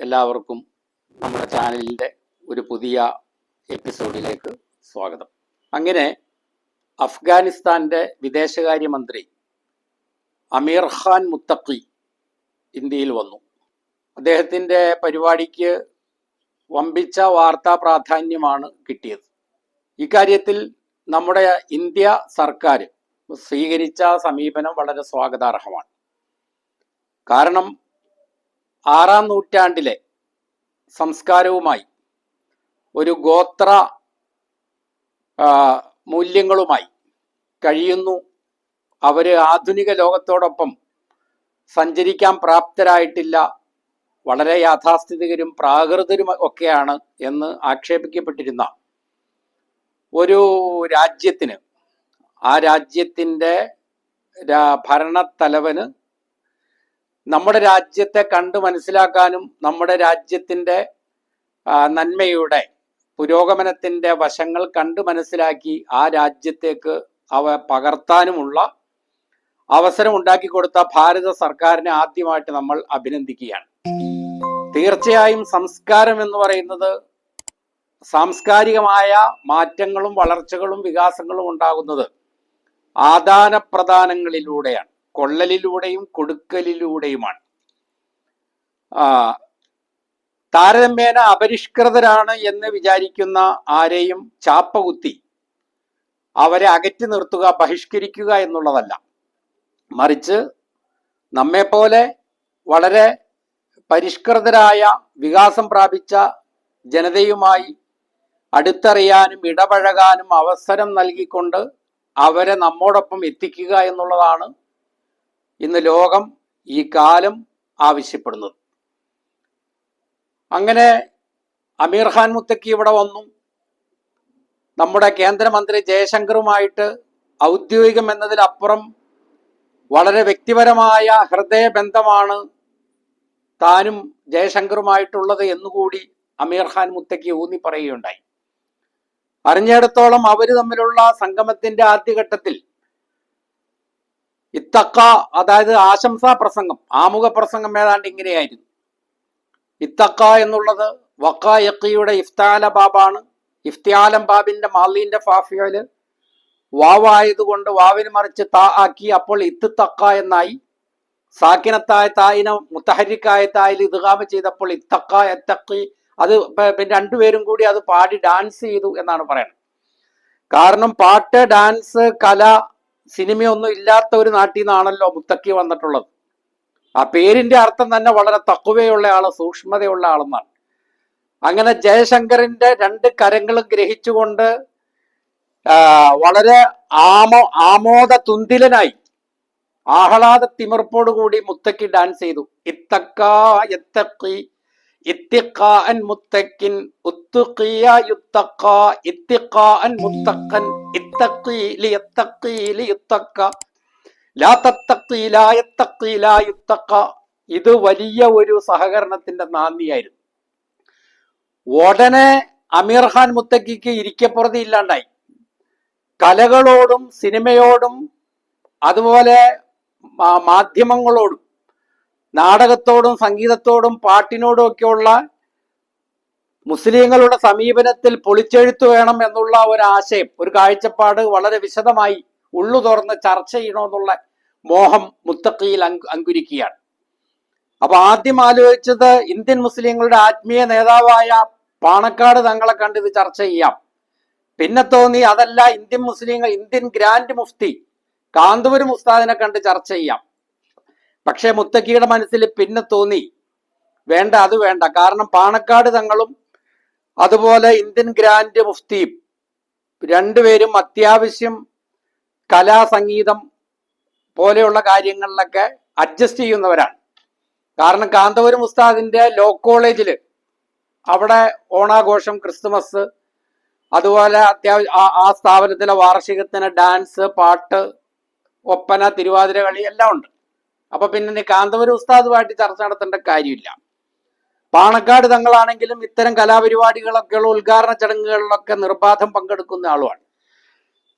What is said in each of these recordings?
എല്ലാവർക്കും നമ്മുടെ ചാനലിന്റെ ഒരു പുതിയ എപ്പിസോഡിലേക്ക് സ്വാഗതം. അങ്ങനെ അഫ്ഗാനിസ്ഥാന്റെ വിദേശകാര്യമന്ത്രി അമീർ ഖാൻ മുത്തഖി ഇന്ത്യയിൽ വന്നു. അദ്ദേഹത്തിന്റെ പരിപാടിക്ക് വമ്പിച്ച വാർത്താ പ്രാധാന്യമാണ് കിട്ടിയത്. ഇക്കാര്യത്തിൽ നമ്മുടെ ഇന്ത്യ സർക്കാർ സ്വീകരിച്ച സമീപനം വളരെ സ്വാഗതാർഹമാണ്. കാരണം ആറാം നൂറ്റാണ്ടിലെ സംസ്കാരവുമായി ഒരു ഗോത്ര മൂല്യങ്ങളുമായി കഴിയുന്നു. അവർ ആധുനിക ലോകത്തോടൊപ്പം സഞ്ചരിക്കാൻ പ്രാപ്തരായിട്ടില്ല. വളരെ യാഥാസ്ഥിതികരും പ്രാകൃതരും ഒക്കെയാണ് എന്ന് ആക്ഷേപിക്കപ്പെട്ടിരുന്ന ഒരു രാജ്യത്തിന് ആ രാജ്യത്തിന്റെ ഭരണത്തലവന് നമ്മുടെ രാജ്യത്തെ കണ്ട് മനസ്സിലാക്കാനും നമ്മുടെ രാജ്യത്തിന്റെ നന്മയുടെ പുരോഗമനത്തിന്റെ വശങ്ങൾ കണ്ട് മനസ്സിലാക്കി ആ രാജ്യത്തേക്ക് അവ പകർത്താനുമുള്ള അവസരം ഉണ്ടാക്കി കൊടുത്ത ഭാരത സർക്കാരിനെ ആദ്യമായിട്ട് നമ്മൾ അഭിനന്ദിക്കുകയാണ്. തീർച്ചയായും സംസ്കാരം എന്ന് പറയുന്നത് സാംസ്കാരികമായ മാറ്റങ്ങളും വളർച്ചകളും വികാസങ്ങളും ഉണ്ടാകുന്നത് ആദാന പ്രദാനങ്ങളിലൂടെയാണ് കൊള്ളലിലൂടെയും കൊടുക്കലിലൂടെയുമാണ്. താരതമ്യേന അപരിഷ്കൃതരാണ് എന്ന് വിചാരിക്കുന്ന ആരെയും ചാപ്പകുത്തി അവരെ അകറ്റി നിർത്തുക ബഹിഷ്കരിക്കുക എന്നുള്ളതല്ല. മറിച്ച് നമ്മെപ്പോലെ വളരെ പരിഷ്കൃതരായ വികാസം പ്രാപിച്ച ജനതയുമായി അടുത്തറിയാനും ഇടപഴകാനും അവസരം നൽകിക്കൊണ്ട് അവരെ നമ്മോടൊപ്പം എത്തിക്കുക എന്നുള്ളതാണ് ഇന്ന് ലോകം ഈ കാലം ആവശ്യപ്പെടുന്നത് അങ്ങനെ അമീർ ഖാൻ മുത്തക്കി ഇവിടെ വന്നു. നമ്മുടെ കേന്ദ്രമന്ത്രി ജയശങ്കറുമായിട്ട് ഔദ്യോഗികം എന്നതിലപ്പുറം വളരെ വ്യക്തിപരമായ ഹൃദയബന്ധമാണ് താനും ജയശങ്കറുമായിട്ടുള്ളത് എന്നുകൂടി അമീർ ഖാൻ മുത്തക്കി ഊന്നി പറയുകയുണ്ടായി. അറിഞ്ഞിടത്തോളം അവർ തമ്മിലുള്ള സംഗമത്തിന്റെ ആദ്യഘട്ടത്തിൽ ഇത്തക്ക അതായത് ആശംസാ പ്രസംഗം ആമുഖ പ്രസംഗം ഏതാണ്ട് ഇങ്ങനെയായിരുന്നു. ഇത്തക്ക എന്നുള്ളത് വക്ക യക്കിയുടെ ഇഫ്താല ബാബാണ്. ഇഫ്തിയാലം ബാബിന്റെ മാലിന്റെ ഫാഫിയോയിൽ വാവായതുകൊണ്ട് വാവിന് മറിച്ച് താ ആക്കി അപ്പോൾ ഇത്ത് തക്ക എന്നായി. സാക്കിനത്തായ തായിനെ മുത്തഹരിക്കായ തായിൽ ഇതുകാമ ചെയ്തപ്പോൾ ഇത്തക്ക എത്തക്കി അത് പിന്നെ രണ്ടുപേരും കൂടി അത് പാടി ഡാൻസ് ചെയ്തു എന്നാണ് പറയുന്നത് കാരണം പാട്ട് ഡാൻസ് കല സിനിമയൊന്നും ഇല്ലാത്ത ഒരു നാട്ടിൽ നിന്നാണല്ലോ മുത്തക്കി വന്നിട്ടുള്ളത്. ആ പേരിന്റെ അർത്ഥം തന്നെ വളരെ തക്കുവയുള്ള ആൾ സൂക്ഷ്മതയുള്ള ആളെന്നാണ്. അങ്ങനെ ജയശങ്കറിന്റെ രണ്ട് കരങ്ങളും ഗ്രഹിച്ചുകൊണ്ട് വളരെ ആമോ ആമോദ തുന്തിലനായി ആഹ്ലാദ തിമിർപ്പോടുകൂടി മുത്തക്കി ഡാൻസ് ചെയ്തു. ഇത്തക്ക എത്തക്കി ഇത് വലിയ ഒരു സഹകരണത്തിന്റെ നാന്ദിയായിരുന്നു. ഉടനെ അമീർ ഖാൻ മുത്തക്കിക്ക് ഇരിക്കപ്പുറതി ഇല്ലാണ്ടായി. കലകളോടും സിനിമയോടും അതുപോലെ മാധ്യമങ്ങളോടും നാടകത്തോടും സംഗീതത്തോടും പാട്ടിനോടും ഒക്കെയുള്ള മുസ്ലിങ്ങളുടെ സമീപനത്തിൽ പൊളിച്ചെഴുത്തു വേണം എന്നുള്ള ഒരു ആശയം ഒരു കാഴ്ചപ്പാട് വളരെ വിശദമായി ഉള്ളു തുറന്ന് ചർച്ച ചെയ്യണമെന്നുള്ള മോഹം മുത്തക്കിയിൽ അങ്കു അങ്കുരിക്കുകയാണ്. അപ്പൊ ആദ്യം ആലോചിച്ചത് ഇന്ത്യൻ മുസ്ലിങ്ങളുടെ ആത്മീയ നേതാവായ പാണക്കാട് തങ്ങളെ കണ്ട് ഇത് ചർച്ച ചെയ്യാം. പിന്നെ തോന്നി അതല്ല ഇന്ത്യൻ മുസ്ലിങ്ങൾ ഇന്ത്യൻ ഗ്രാൻഡ് മുഫ്തി കാന്തപുരം ഉസ്താദിനെ കണ്ട് ചർച്ച ചെയ്യാം. പക്ഷേ മുത്തക്കിയുടെ മനസ്സിൽ പിന്നെ തോന്നി വേണ്ട അത് വേണ്ട. കാരണം പാണക്കാട് തങ്ങളും അതുപോലെ ഇന്ത്യൻ ഗ്രാൻഡ് മുഫ്തിയും രണ്ടുപേരും അത്യാവശ്യം കലാസംഗീതം പോലെയുള്ള കാര്യങ്ങളിലൊക്കെ അഡ്ജസ്റ്റ് ചെയ്യുന്നവരാണ്. കാരണം കാന്തപുരം ഉസ്താദിന്റെ ലോ കോളേജിൽ അവിടെ ഓണാഘോഷം ക്രിസ്തുമസ് അതുപോലെ അത്യാവശ്യം ആ- സ്ഥാപനത്തിലെ വാർഷികത്തിന് ഡാൻസ് പാട്ട് ഒപ്പന തിരുവാതിര കളി എല്ലാം ഉണ്ട്. അപ്പൊ പിന്നെ കാന്തപുരം ഉസ്താദുമായിട്ട് ചർച്ച നടത്തേണ്ട കാര്യമില്ല. പാണക്കാട് തങ്ങളാണെങ്കിലും ഇത്തരം കലാപരിപാടികളൊക്കെയുള്ള ഉദ്ഘാടന ചടങ്ങുകളിലൊക്കെ നിർബാധം പങ്കെടുക്കുന്ന ആളുമാണ്.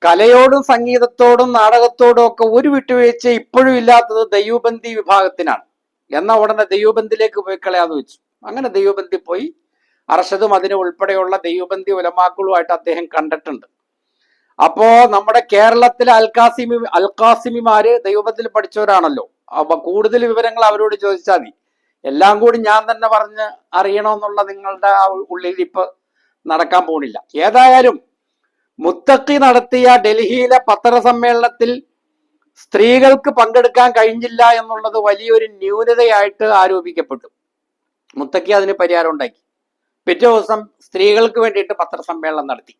കലയോടും സംഗീതത്തോടും നാടകത്തോടും ഒക്കെ ഒരു വിട്ടുവീഴ്ച ഇപ്പോഴും ഇല്ലാത്തത് ദൈവബന്ധി വിഭാഗത്തിനാണ്. എന്ന ഉടനെ ദൈവബന്ധിലേക്ക് പോയി കളയാന്ന് വെച്ചു. അങ്ങനെ ദൈവബന്ധി പോയി. അർഷദും അതിന് ഉൾപ്പെടെയുള്ള ദൈവബന്ധി ഉലമാക്കളുമായിട്ട് അദ്ദേഹം കണ്ടിട്ടുണ്ട്. അപ്പോ നമ്മുടെ കേരളത്തിലെ അൽക്കാസിമി അൽക്കാസിമിമാര് ദൈവബന്ധിൽ പഠിച്ചവരാണല്ലോ. അപ്പൊ കൂടുതൽ വിവരങ്ങൾ അവരോട് ചോദിച്ചാൽ മതി. എല്ലാം കൂടി ഞാൻ തന്നെ പറഞ്ഞ് അറിയണമെന്നുള്ള നിങ്ങളുടെ ആ ഉള്ളിലിപ്പ് നടക്കാൻ പോണില്ല. ഏതായാലും മുത്തക്കി നടത്തിയ ഡൽഹിയിലെ പത്രസമ്മേളനത്തിൽ സ്ത്രീകൾക്ക് പങ്കെടുക്കാൻ കഴിഞ്ഞില്ല എന്നുള്ളത് വലിയൊരു ന്യൂനതയായിട്ട് ആരോപിക്കപ്പെട്ടു. മുത്തക്കി അതിന് പരിഹാരം ഉണ്ടാക്കി. പിറ്റേ ദിവസം സ്ത്രീകൾക്ക് വേണ്ടിയിട്ട് പത്രസമ്മേളനം നടത്തി.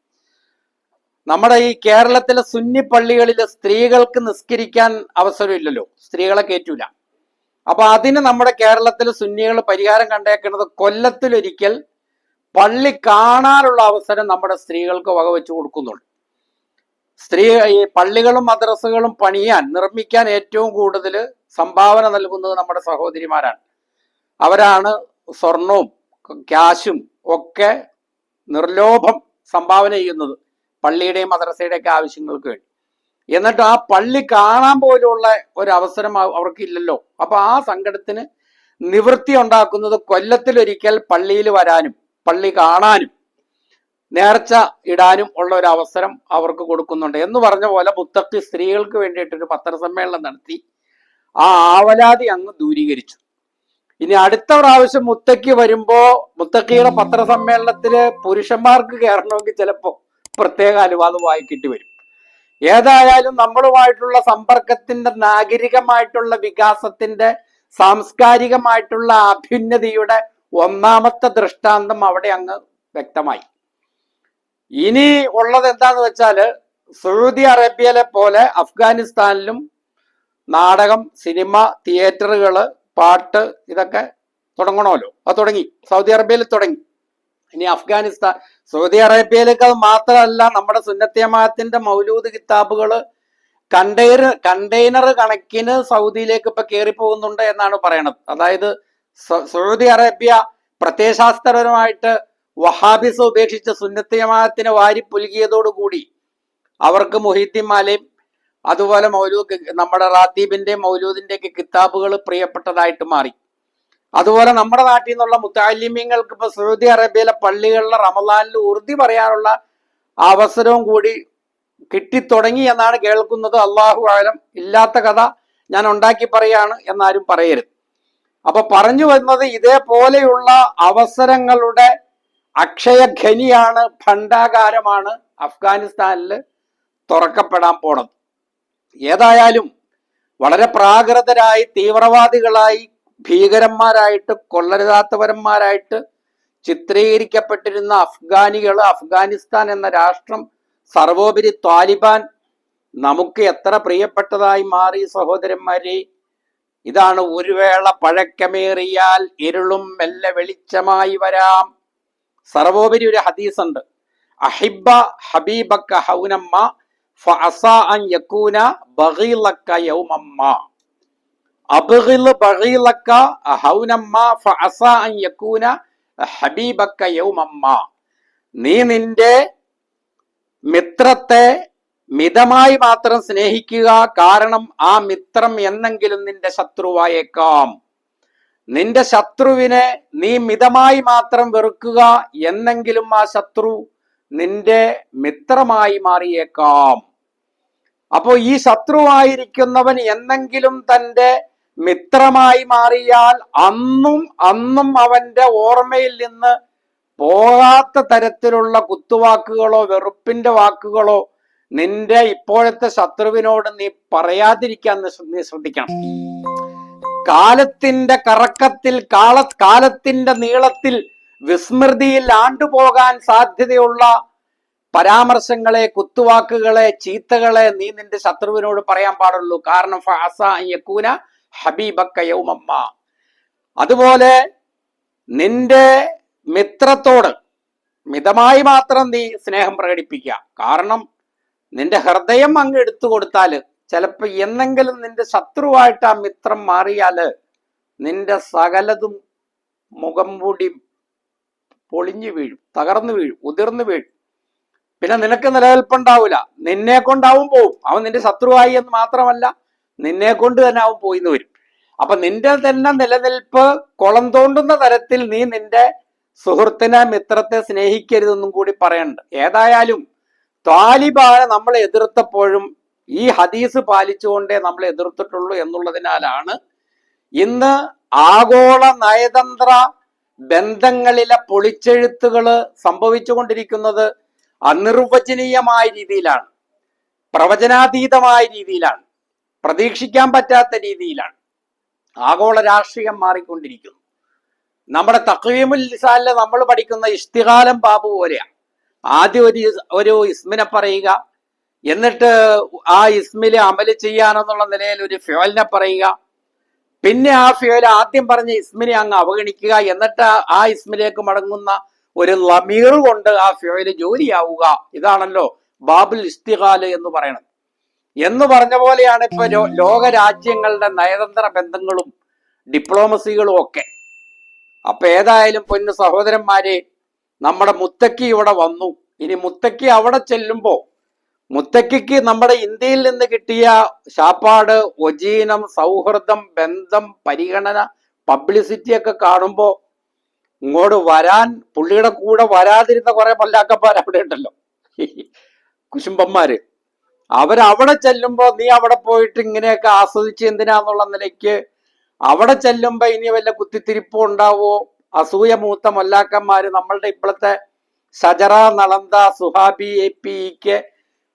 നമ്മുടെ ഈ കേരളത്തിലെ സുന്നി പള്ളികളിൽ സ്ത്രീകൾക്ക് നിസ്കരിക്കാൻ അവസരമില്ലല്ലോ. സ്ത്രീകളെ കയറ്റൂല അപ്പൊ അതിന് നമ്മുടെ കേരളത്തിലെ സുന്നികൾ പരിഹാരം കണ്ടേക്കുന്നത് കൊല്ലത്തിലൊരിക്കൽ പള്ളി കാണാനുള്ള അവസരം നമ്മുടെ സ്ത്രീകൾക്ക് വകവെച്ച് കൊടുക്കുന്നുണ്ട്. സ്ത്രീ ഈ പള്ളികളും മദ്രസകളും പണിയാൻ നിർമ്മിക്കാൻ ഏറ്റവും കൂടുതൽ സംഭാവന നൽകുന്നത് നമ്മുടെ സഹോദരിമാരാണ്. അവരാണ് സ്വർണവും ക്യാഷും ഒക്കെ നിർലോഭം സംഭാവന ചെയ്യുന്നത്. പള്ളിയുടെയും മദ്രസയുടെയൊക്കെ ആവശ്യങ്ങൾക്ക് വേണ്ടി. എന്നിട്ട് ആ പള്ളി കാണാൻ പോലുള്ള ഒരു അവസരം അവ- അവർക്കില്ലല്ലോ. അപ്പൊ ആ സങ്കടത്തിന് നിവൃത്തി ഉണ്ടാക്കുന്നത് കൊല്ലത്തിലൊരിക്കൽ പള്ളിയിൽ വരാനും പള്ളി കാണാനും നേർച്ച ഇടാനും ഉള്ള ഒരു അവസരം അവർക്ക് കൊടുക്കുന്നുണ്ട്. എന്ന് പറഞ്ഞ പോലെ മുത്തക്കി സ്ത്രീകൾക്ക് വേണ്ടിയിട്ടൊരു പത്രസമ്മേളനം നടത്തി. ആ ആവലാതി അങ്ങ് ദൂരീകരിച്ചു. ഇനി അടുത്ത പ്രാവശ്യം മുത്തക്കി വരുമ്പോ മുത്തക്കിയുടെ പത്രസമ്മേളനത്തിൽ പുരുഷന്മാർക്ക് കയറണമെങ്കിൽ ചിലപ്പോ പ്രത്യേക അനുവാദം വായിക്കിട്ട് വരും ഏതായാലും നമ്മളുമായിട്ടുള്ള സമ്പർക്കത്തിന്റെ നാഗരികമായിട്ടുള്ള വികാസത്തിന്റെ സാംസ്കാരികമായിട്ടുള്ള അഭ്യുന്നതിയുടെ ഒന്നാമത്തെ ദൃഷ്ടാന്തം അവിടെ അങ്ങ് വ്യക്തമായി. ഇനി ഉള്ളത് എന്താന്ന് വെച്ചാൽ സൗദി അറേബ്യയിലെ പോലെ അഫ്ഗാനിസ്ഥാനിലും നാടകം സിനിമ തിയേറ്ററുകൾ പാട്ട് ഇതൊക്കെ തുടങ്ങണമല്ലോ. അത് തുടങ്ങി. സൗദി അറേബ്യയിൽ തുടങ്ങി. ഇനി അഫ്ഗാനിസ്ഥാൻ സൗദി അറേബ്യയിലേക്ക് അത് മാത്രമല്ല നമ്മുടെ സുന്നത്യമാത്തിന്റെ മൗലൂദ് കിതാബുകൾ കണ്ടെയ്നർ കണ്ടെയ്നർ കണക്കിന് സൗദിയിലേക്ക് ഇപ്പൊ കയറി പോകുന്നുണ്ട് എന്നാണ് പറയണത്. അതായത് സൗദി അറേബ്യ പ്രത്യയശാസ്ത്രപരമായിട്ട് വഹാബിസ് ഉപേക്ഷിച്ച് സുന്നത്തിയമാത്തിനെ വാരി പുലുകിയതോടുകൂടി അവർക്ക് മൊഹീദ്ദീൻ മാലയും അതുപോലെ മൗലൂദ് നമ്മുടെ റാത്തീബിന്റെ മൗലൂദിന്റെ ഒക്കെ കിതാബുകൾ പ്രിയപ്പെട്ടതായിട്ട് മാറി. അതുപോലെ നമ്മുടെ നാട്ടിൽ നിന്നുള്ള മുത്താലിമ്യങ്ങൾക്ക് ഇപ്പൊ സൗദി അറേബ്യയിലെ പള്ളികളിലെ റമദാനിൽ ഉറുദി പറയാനുള്ള അവസരവും കൂടി കിട്ടിത്തുടങ്ങി എന്നാണ് കേൾക്കുന്നത്. അള്ളാഹു ആലം ഇല്ലാത്ത കഥ ഞാൻ ഉണ്ടാക്കി പറയാണ് എന്നാരും പറയരുത്. അപ്പൊ പറഞ്ഞു വരുന്നത് ഇതേപോലെയുള്ള അവസരങ്ങളുടെ അക്ഷയഖനിയാണ് ഭണ്ഡാകാരമാണ് അഫ്ഗാനിസ്ഥാനിൽ തുറക്കപ്പെടാൻ പോണത്. ഏതായാലും വളരെ പ്രാകൃതരായി തീവ്രവാദികളായി ഭീകരന്മാരായിട്ട് കൊള്ളരുതാത്തവരന്മാരായിട്ട് ചിത്രീകരിക്കപ്പെട്ടിരുന്ന അഫ്ഗാനികൾ അഫ്ഗാനിസ്ഥാൻ എന്ന രാഷ്ട്രം സർവോപരി താലിബാൻ നമുക്ക് എത്ര പ്രിയപ്പെട്ടതായി മാറി സഹോദരന്മാരെ. ഇതാണ് ഒരു വേള പഴക്കമേറിയാൽ ഇരുളും മെല്ലെ വെളിച്ചമായി വരാം. സർവോപരി ഒരു ഹദീസ് ഉണ്ട് അഹിബ ഹബീബക്ക ഹൗനമ്മ ഫഅസ അൻ യകൂന ഹബീബക്ക യൗമമ്മ. നീ നിന്റെ മിത്രത്തെ മിതമായി മാത്രം സ്നേഹിക്കുക കാരണം ആ മിത്രം എന്നെങ്കിലും നിന്റെ ശത്രുവായേക്കാം. നിന്റെ ശത്രുവിനെ നീ മിതമായി മാത്രം വെറുക്കുക എന്നെങ്കിലും ആ ശത്രു നിന്റെ മിത്രമായി മാറിയേക്കാം. അപ്പോ ഈ ശത്രുവായിരിക്കുന്നവൻ എന്നെങ്കിലും തന്റെ മിത്രമായി മാറിയാൽ അന്നും അന്നും അവന്റെ ഓർമ്മയിൽ നിന്ന് പോകാത്ത തരത്തിലുള്ള കുത്തുവാക്കുകളോ വെറുപ്പിന്റെ വാക്കുകളോ നിന്റെ ഇപ്പോഴത്തെ ശത്രുവിനോട് നീ പറയാതിരിക്കാൻ നീ ശ്രദ്ധിക്കണം. കാലത്തിന്റെ കറക്കത്തിൽ കാല കാലത്തിന്റെ നീളത്തിൽ വിസ്മൃതിയിൽ ആണ്ടുപോകാൻ സാധ്യതയുള്ള പരാമർശങ്ങളെ കുത്തുവാക്കുകളെ ചീത്തകളെ നീ നിന്റെ ശത്രുവിനോട് പറയാൻ പാടുള്ളൂ. കാരണം ഫാസ യകൂന ഹബീബക്ക യൗമമ്മ. അതുപോലെ നിന്റെ മിത്രത്തോട് മിതമായി മാത്രം നീ സ്നേഹം പ്രകടിപ്പിക്കുക. കാരണം നിന്റെ ഹൃദയം അങ്ങ് എടുത്തു കൊടുത്താൽ ചിലപ്പോൾ എന്നെങ്കിലും നിന്റെ ശത്രുവായിട്ട് ആ മിത്രം മാറിയാൽ നിന്റെ സകലതും മുഖം മൂടി പൊളിഞ്ഞു വീഴും തകർന്നു വീഴും ഉതിർന്നു വീഴും. പിന്നെ നിനക്ക് നിലനിൽപ്പുണ്ടാവൂല. നിന്നെ കൊണ്ടാവും പോവും. അവൻ നിന്റെ ശത്രുവായി എന്ന് മാത്രമല്ല നിന്നെ കൊണ്ട് തന്നെ അവൻ പോയിന്ന് വരും. അപ്പൊ നിന്റെ തന്നെ നിലനിൽപ്പ് കുളം തോണ്ടുന്ന തരത്തിൽ നീ നിന്റെ സുഹൃത്തിനെ മിത്രത്തെ സ്നേഹിക്കരുതെന്നും കൂടി പറയണ്ട്. ഏതായാലും താലിബാനെ നമ്മൾ എതിർത്തപ്പോഴും ഈ ഹദീസ് പാലിച്ചുകൊണ്ടേ നമ്മൾ എതിർത്തിട്ടുള്ളൂ എന്നുള്ളതിനാലാണ് ഇന്ന് ആഗോള നയതന്ത്ര ബന്ധങ്ങളിലെ പൊളിച്ചെഴുത്തുകൾ സംഭവിച്ചുകൊണ്ടിരിക്കുന്നത് അനിർവചനീയമായ രീതിയിലാണ് പ്രവചനാതീതമായ രീതിയിലാണ്. പ്രതീക്ഷിക്കാൻ പറ്റാത്ത രീതിയിലാണ്. ആഗോള രാഷ്ട്രീയം മാറിക്കൊണ്ടിരിക്കുന്നു. നമ്മുടെ തക്വീമുൽ ലിസാനിൽ നമ്മൾ പഠിക്കുന്ന ഇഷ്തികാലം ബാബു പോലെയാണ് ആദ്യം ഒരു ഒരു ഇസ്മിനെ പറയുക എന്നിട്ട് ആ ഇസ്മിൽ അമൽ ചെയ്യാനെന്നുള്ള നിലയിൽ ഒരു ഫ്യോലിനെ പറയുക. പിന്നെ ആ ഫ്യോൽ ആദ്യം പറഞ്ഞ ഇസ്മിനെ അങ്ങ് അവഗണിക്കുക എന്നിട്ട് ആ- ഇസ്മിലേക്ക് മടങ്ങുന്ന ഒരു ലമീർ കൊണ്ട് ആ ഫ്യോയിൽ ജോലിയാവുക. ഇതാണല്ലോ ബാബുൽ ഇസ്തികാൽ എന്ന് പറയുന്നത്. എന്ന് പറഞ്ഞ പോലെയാണ് ഇപ്പൊ ലോക രാജ്യങ്ങളുടെ നയതന്ത്ര ബന്ധങ്ങളും ഡിപ്ലോമസികളും ഒക്കെ. അപ്പൊ ഏതായാലും പൊന്നു സഹോദരന്മാരെ നമ്മുടെ മുത്തക്കി ഇവിടെ വന്നു. ഇനി മുത്തക്കി അവിടെ ചെല്ലുമ്പോ മുത്തക്കിക്ക് നമ്മുടെ ഇന്ത്യയിൽ നിന്ന് കിട്ടിയ ശാപ്പാട് ഒജീനം സൗഹൃദം ബന്ധം പരിഗണന പബ്ലിസിറ്റി ഒക്കെ കാണുമ്പോ ഇങ്ങോട്ട് വരാൻ പുള്ളിയുടെ കൂടെ വരാതിരുന്ന കുറെ പല്ലാക്കന്മാർ അവിടെ ഉണ്ടല്ലോ. കുശുംബന്മാര്. അവരവിടെ ചെല്ലുമ്പോ നീ അവിടെ പോയിട്ട് ഇങ്ങനെയൊക്കെ ആസ്വദിച്ച് എന്തിനാന്നുള്ള നിലയ്ക്ക് അവിടെ ചെല്ലുമ്പോ ഇനി വല്ല കുത്തിത്തിരിപ്പും ഉണ്ടാവോ? അസൂയ മൂത്ത മൊല്ലാക്കന്മാര് നമ്മളുടെ ഇപ്പോഴത്തെ ഷജറ നളന്ത സുഹാബി എ പി ഇക്ക്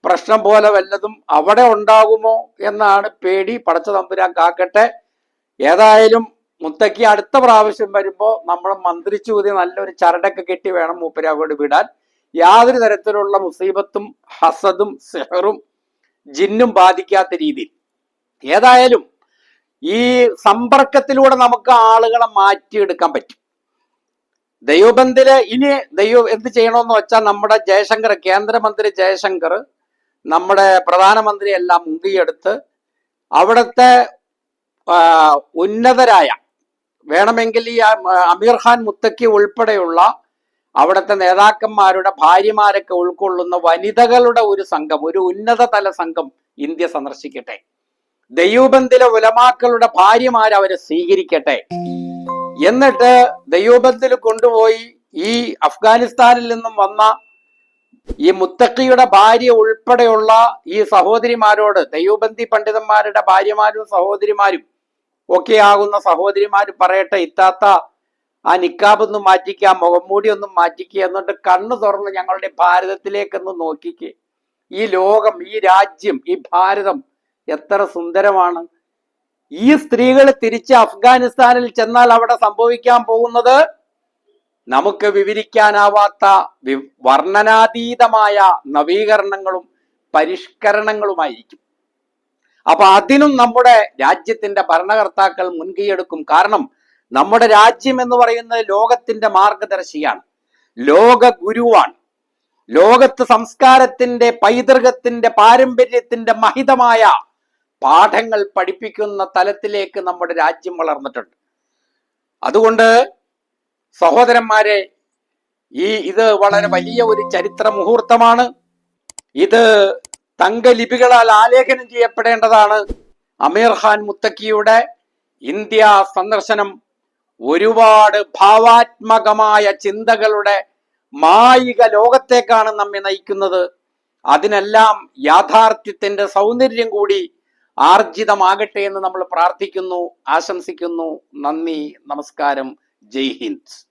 പ്രശ്നം പോലെ വല്ലതും അവിടെ ഉണ്ടാകുമോ എന്നാണ് പേടി. പടച്ച തമ്പുരാൻ കാക്കട്ടെ. ഏതായാലും മുത്തക്കി അടുത്ത പ്രാവശ്യം വരുമ്പോ നമ്മൾ മന്ത്രിച്ചൂതി നല്ലൊരു ചരടൊക്കെ കെട്ടി വേണം മൂപ്പരാകോട് വിടാൻ. യാതൊരു തരത്തിലുള്ള മുസീബത്തും ഹസദും സെഹറും ജിന്നും ബാധിക്കാത്ത രീതിയിൽ. ഏതായാലും ഈ സമ്പർക്കത്തിലൂടെ നമുക്ക് ആളുകളെ മാറ്റിയെടുക്കാൻ പറ്റും. ദൈവബന്ധിൽ ഇനി ദൈവം എന്ത് ചെയ്യണമെന്ന് വെച്ചാൽ നമ്മുടെ ജയശങ്കർ കേന്ദ്രമന്ത്രി ജയശങ്കർ നമ്മുടെ പ്രധാനമന്ത്രി എല്ലാം മുൻകൈയെടുത്ത് അവിടുത്തെ ഉന്നതരായ വേണമെങ്കിൽ ഈ അമീർ ഖാൻ മുത്തക്കി ഉൾപ്പെടെയുള്ള അവിടുത്തെ നേതാക്കന്മാരുടെ ഭാര്യമാരൊക്കെ ഉൾക്കൊള്ളുന്ന വനിതകളുടെ ഒരു സംഘം ഒരു ഉന്നതതല സംഘം ഇന്ത്യ സന്ദർശിക്കട്ടെ. ദൈവബന്ധിലെ ഉലമാക്കളുടെ ഭാര്യമാർ അവരെ സ്വീകരിക്കട്ടെ. എന്നിട്ട് ദൈവബന്ധിൽ കൊണ്ടുപോയി ഈ അഫ്ഗാനിസ്ഥാനിൽ നിന്നും വന്ന ഈ മുത്തക്കിയുടെ ഭാര്യ ഉൾപ്പെടെയുള്ള ഈ സഹോദരിമാരോട് ദൈവബന്ധി പണ്ഡിതന്മാരുടെ ഭാര്യമാരും സഹോദരിമാരും ഒക്കെ ആകുന്ന സഹോദരിമാർ പറയട്ടെ ഇത്താത്ത ആ നിക്കാബ് ഒന്ന് മാറ്റിക്കുക മുഖംമൂടി ഒന്നും മാറ്റിക്കുക എന്നിട്ട് കണ്ണു തുറന്ന് ഞങ്ങളുടെ ഭാരതത്തിലേക്കൊന്ന് നോക്കിക്ക്. ഈ ലോകം ഈ രാജ്യം ഈ ഭാരതം എത്ര സുന്ദരമാണ്. ഈ സ്ത്രീകൾ തിരിച്ച് അഫ്ഗാനിസ്ഥാനിൽ ചെന്നാൽ അവിടെ സംഭവിക്കാൻ പോകുന്നത് നമുക്ക് വിവരിക്കാനാവാത്ത വർണനാതീതമായ നവീകരണങ്ങളും പരിഷ്കരണങ്ങളുമായിരിക്കും. അപ്പൊ അതിനും നമ്മുടെ രാജ്യത്തിന്റെ ഭരണകർത്താക്കൾ മുൻകൈയെടുക്കും. കാരണം നമ്മുടെ രാജ്യം എന്ന് പറയുന്നത് ലോകത്തിന്റെ മാർഗദർശിയാണ്. ലോക ഗുരുവാണ്. ലോകത്ത് സംസ്കാരത്തിന്റെ പൈതൃകത്തിന്റെ പാരമ്പര്യത്തിന്റെ മഹിതമായ പാഠങ്ങൾ പഠിപ്പിക്കുന്ന തലത്തിലേക്ക് നമ്മുടെ രാജ്യം വളർന്നിട്ടുണ്ട്. അതുകൊണ്ട് സഹോദരന്മാരെ ഈ ഇത് വളരെ വലിയ ഒരു ചരിത്ര മുഹൂർത്തമാണ്. ഇത് തങ്കലിപികളാൽ ആലേഖനം ചെയ്യപ്പെടേണ്ടതാണ്. അമീർ ഖാൻ മുത്തക്കിയുടെ ഇന്ത്യ സന്ദർശനം ഒരുപാട് ഭാവാത്മകമായ ചിന്തകളുടെ മായിക ലോകത്തേക്കാണ് നമ്മെ നയിക്കുന്നത്. അതിനെല്ലാം യാഥാർത്ഥ്യത്തിന്റെ സൗന്ദര്യം കൂടി ആർജിതമാകട്ടെ എന്ന് നമ്മൾ പ്രാർത്ഥിക്കുന്നു ആശംസിക്കുന്നു. നന്ദി നമസ്കാരം. ജയ് ഹിന്ദ്.